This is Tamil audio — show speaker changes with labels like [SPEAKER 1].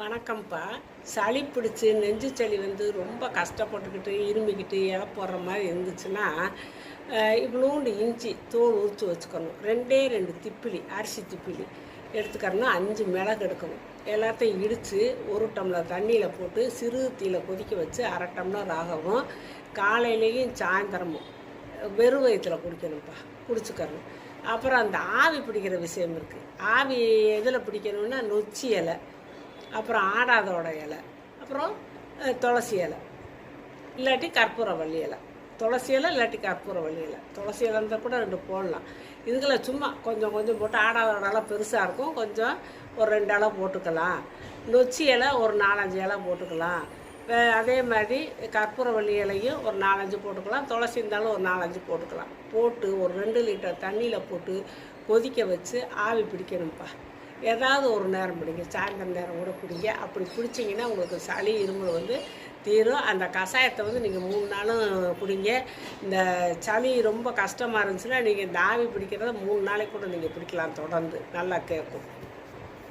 [SPEAKER 1] வணக்கம்ப்பா. சளி பிடிச்சி நெஞ்சு சளி வந்து ரொம்ப கஷ்டப்பட்டுக்கிட்டு இருமிக்கிட்டு இலை போடுற மாதிரி இருந்துச்சுன்னா இவ்வளோண்டு இஞ்சி தோல் உரித்து வச்சுக்கணும். ரெண்டே ரெண்டு திப்பிலி அரிசி திப்பிலி எடுத்துக்கறணும் அஞ்சு மிளகு எடுக்கணும். எல்லாத்தையும் இடித்து ஒரு டம்ளர் தண்ணியில் போட்டு சிறு தீயில் கொதிக்க வச்சு அரை டம்ளர் ஆகவும் காலையிலேயும் சாயந்தரமும் வெறும் வயிற்றில் குடிக்கணும்ப்பா. குடிச்சுக்கணும். அப்புறம் அந்த ஆவி பிடிக்கிற விஷயம் இருக்குது ஆவி எதில் பிடிக்கணும்னா நொச்சி இலை. அப்புறம் ஆடாதோட இலை அப்புறம் துளசி இலை இல்லாட்டி கற்பூரவள்ளி இலை. துளசி இலை இல்லாட்டி கற்பூரவள்ளி இலை. துளசி இலை இருந்தால் கூட ரெண்டு போடலாம். இதுகளை சும்மா கொஞ்சம் கொஞ்சம் போட்டு ஆடாதோட இலை பெருசாக இருக்கும். கொஞ்சம் ஒரு ரெண்டு இலை போட்டுக்கலாம். நொச்சி இலை ஒரு நாலஞ்சு இலை போட்டுக்கலாம். அதே மாதிரி கற்பூரவள்ளி இலையும் ஒரு நாலஞ்சு போட்டுக்கலாம். துளசி இருந்தாலும் ஒரு நாலஞ்சு போட்டுக்கலாம். போட்டு ஒரு ரெண்டு லிட்டர் தண்ணியில் போட்டு கொதிக்க வச்சு ஆவி பிடிக்கணும்ப்பா. ஏதாவது ஒரு நேரம் பிடிங்க சாயந்தரம் நேரம் கூட பிடிங்க அப்படி பிடிச்சிங்கன்னா உங்களுக்கு சளி இருமல் வந்து தீரும். அந்த கஷாயத்தை வந்து நீங்கள் மூணு நாளும் குடிங்க. இந்த சளி ரொம்ப கஷ்டமாக இருந்துச்சுன்னா நீங்கள் தாவி பிடிக்கிறத மூணு நாளைக்கு கூட நீங்கள் பிடிக்கலாம் தொடர்ந்து. நல்லா கேட்கும்.